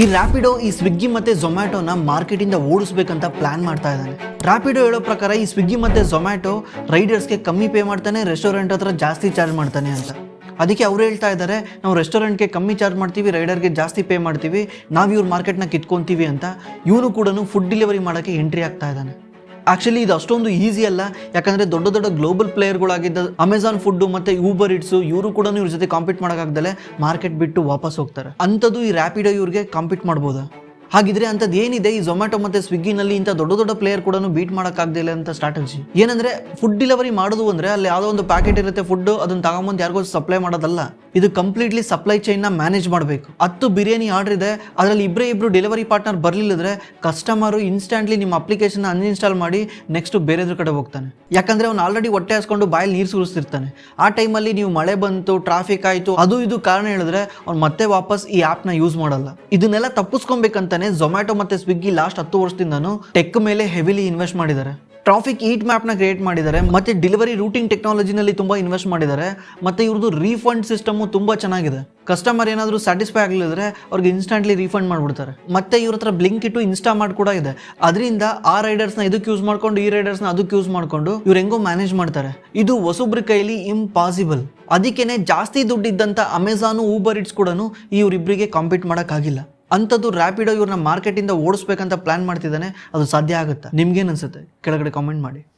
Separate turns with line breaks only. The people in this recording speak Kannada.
ಈ ರಾಪಿಡೋ ಈ ಸ್ವಿಗ್ಗಿ ಮತ್ತೆ ಝೊಮ್ಯಾಟೋನ ಮಾರ್ಕೆಟಿಂದ ಓಡಿಸ್ಬೇಕಂತ ಪ್ಲಾನ್ ಮಾಡ್ತಾ ಇದ್ದಾನೆ. ರ್ಯಾಪಿಡೋ ಹೇಳೋ ಪ್ರಕಾರ ಈ ಸ್ವಿಗ್ಗಿ ಮತ್ತೆ ಝೊಮ್ಯಾಟೊ ರೈಡರ್ಸ್ಗೆ ಕಮ್ಮಿ ಪೇ ಮಾಡ್ತಾನೆ ರೆಸ್ಟೋರೆಂಟ್ ಹತ್ರ ಜಾಸ್ತಿ ಚಾರ್ಜ್ ಮಾಡ್ತಾನೆ ಅಂತ. ಅದಕ್ಕೆ ಅವ್ರು ಹೇಳ್ತಾ ಇದ್ದಾರೆ, ನಾವು ರೆಸ್ಟೋರೆಂಟ್ಗೆ ಕಮ್ಮಿ ಚಾರ್ಜ್ ಮಾಡ್ತೀವಿ ರೈಡರ್ಗೆ ಜಾಸ್ತಿ ಪೇ ಮಾಡ್ತೀವಿ, ನಾವು ಇವ್ರ ಮಾರ್ಕೆಟ್ನ ಕಿತ್ಕೊಂತೀವಿ ಅಂತ. ಇವನು ಕೂಡ ಫುಡ್ ಡೆಲಿವರಿ ಮಾಡೋಕ್ಕೆ ಎಂಟ್ರಿ ಆಗ್ತಾ ಇದ್ದಾನೆ. ಆಕ್ಚುಲಿ ಇದು ಅಷ್ಟೊಂದು ಈಸಿ ಅಲ್ಲ. ಯಾಕಂದ್ರೆ ದೊಡ್ಡ ದೊಡ್ಡ ಗ್ಲೋಬಲ್ ಪ್ಲೇಯರ್ಗಳಾಗಿದ್ದ ಅಮೆಝಾನ್ ಫುಡ್ ಮತ್ತೆ ಯೂಬರ್ ಇಟ್ಸು ಇವರು ಕೂಡ ಇವ್ರ ಜೊತೆ ಕಾಂಪೀಟ್ ಮಾಡೋಕ್ಕಾಗ್ದಲೆ ಮಾರ್ಕೆಟ್ ಬಿಟ್ಟು ವಾಪಸ್ ಹೋಗ್ತಾರೆ. ಅಂಥದ್ದು ಈ ರ್ಯಾಪಿಡೋ ಇವ್ರಿಗೆ ಕಾಂಪೀಟ್ ಮಾಡ್ಬೋದಾ? ಹಾಗಿದ್ರೆ ಅಂಥದ್ದು ಏನಿದೆ? ಈ ಝೊಮ್ಯಾಟೊ ಮತ್ತೆ ಸ್ವಿಗ್ಗಿನಲ್ಲಿ ಇಂಥ ದೊಡ್ಡ ದೊಡ್ಡ ಪ್ಲೇಯರ್ ಕೂಡ ಬೀಟ್ ಮಾಡೋಕ್ಕಾಗ್ದಿಲ್ಲ ಅಂತ ಸ್ಟ್ರಾಟಜಿ ಏನಂದ್ರೆ ಫುಡ್ ಡೆಲಿವರಿ ಮಾಡೋದು ಅಂದ್ರೆ ಅಲ್ಲಿ ಯಾವುದೋ ಒಂದು ಪ್ಯಾಕೆಟ್ ಇರುತ್ತೆ ಫುಡ್ ಅದನ್ನ ತಗೊಂಬಂದು ಯಾರಿಗೋ ಸಪ್ಲೈ ಮಾಡೋದಲ್ಲ. ಇದು ಕಂಪ್ಲೀಟ್ಲಿ ಸಪ್ಲೈ ಚೈನ್ನ ಮ್ಯಾನೇಜ್ ಮಾಡಬೇಕು. ಹತ್ತು ಬಿರಿಯಾನಿ ಆರ್ಡರ್ ಇದೆ, ಅದರಲ್ಲಿ ಇಬ್ಬರೇ ಇಬ್ಬರು ಡೆಲಿವರಿ ಪಾರ್ಟ್ನರ್ ಬರಲಿಲ್ಲದ್ರೆ ಕಸ್ಟಮರು ಇನ್ಸ್ಟಂಟ್ಲಿ ನಿಮ್ಮ ಅಪ್ಲಿಕೇಶನ್ ಅನ್ಇನ್ಸ್ಟಾಲ್ ಮಾಡಿ ನೆಕ್ಸ್ಟ್ ಬೇರೆದ್ರ ಕಡೆ ಹೋಗ್ತಾನೆ. ಯಾಕಂದ್ರೆ ಅವ್ನು ಆಲ್ರೆಡಿ ಹೊಟ್ಟೆ ಹಾಸ್ಕೊಂಡು ಬಾಯಲ್ಲಿ ನೀರು ಸುರಿಸ್ತಿರ್ತಾನೆ. ಆ ಟೈಮಲ್ಲಿ ನೀವು ಮಳೆ ಬಂತು ಟ್ರಾಫಿಕ್ ಆಯಿತು, ಅದು ಇದು ಕಾರಣ ಹೇಳಿದ್ರೆ ಅವ್ನು ಮತ್ತೆ ವಾಪಸ್ ಈ ಆ್ಯಪ್ನ ಯೂಸ್ ಮಾಡಲ್ಲ. ಇದನ್ನೆಲ್ಲ ತಪ್ಪಿಸ್ಕೊಬೇಕಂತಾನೆ ಝೊಮ್ಯಾಟೊ ಮತ್ತೆ ಸ್ವಿಗ್ಗಿ ಲಾಸ್ಟ್ ಹತ್ತು ವರ್ಷದಿಂದನೂ ಟೆಕ್ ಮೇಲೆ ಹೆವಿಲಿ ಇನ್ವೆಸ್ಟ್ ಮಾಡಿದ್ದಾರೆ. ಟ್ರಾಫಿಕ್ ಈಟ್ ಮ್ಯಾಪ್ನ ಕ್ರಿಯೇಟ್ ಮಾಡಿದ್ದಾರೆ, ಮತ್ತೆ ಡೆಲಿವರಿ ರೂಟಿಂಗ್ ಟೆಕ್ನಾಲಜಿನಲ್ಲಿ ತುಂಬ ಇನ್ವೆಸ್ಟ್ ಮಾಡಿದ್ದಾರೆ, ಮತ್ತೆ ಇವ್ರದ್ದು ರೀಫಂಡ್ ಸಿಸ್ಟಮು ತುಂಬ ಚೆನ್ನಾಗಿದೆ. ಕಸ್ಟಮರ್ ಏನಾದರೂ ಸ್ಯಾಟಿಸ್ಫೈ ಆಗಲಿದ್ರೆ ಅವ್ರಿಗೆ ಇನ್ಸ್ಟಂಟ್ಲಿ ರೀಫಂಡ್ ಮಾಡಿಬಿಡ್ತಾರೆ. ಮತ್ತೆ ಇವ್ರ ಹತ್ರ ಬ್ಲಿಂಕ್ ಇಟ್ಟು ಇನ್ಸ್ಟಾ ಮಾಡಿ ಕೂಡ ಇದೆ. ಅದರಿಂದ ಆ ರೈಡರ್ಸ್ನ ಇದಕ್ಕೆ ಯೂಸ್ ಮಾಡ್ಕೊಂಡು, ಈ ರೈಡರ್ಸ್ನ ಅದಕ್ಕೆ ಯೂಸ್ ಮಾಡ್ಕೊಂಡು ಇವ್ರು ಹೆಂಗೋ ಮ್ಯಾನೇಜ್ ಮಾಡ್ತಾರೆ. ಇದು ಹೊಸೊಬ್ರ ಕೈಲಿ ಇಂಪಾಸಿಬಲ್ ಅದಕ್ಕೇನೆ ಜಾಸ್ತಿ ದುಡ್ಡಿದ್ದಂಥ ಅಮೆಝಾನು ಊಬರ್ ಇಟ್ಸ್ ಕೂಡ ಇವರಿಬ್ಬರಿಗೆ ಕಾಂಪೀಟ್ ಮಾಡೋಕ್ಕಾಗಿಲ್ಲ. ಅಂಥದ್ದು ರ್ಯಾಪಿಡೋ ಇವ್ರನ್ನ ಮಾರ್ಕೆಟಿಂದ ಓಡಿಸ್ಬೇಕಂತ ಪ್ಲಾನ್ ಮಾಡ್ತಿದ್ದಾನೆ, ಅದು ಸಾಧ್ಯ ಆಗುತ್ತಾ? ನಿಮ್ಗೇನು ಅನ್ಸುತ್ತೆ? ಕೆಳಗಡೆ ಕಾಮೆಂಟ್ ಮಾಡಿ.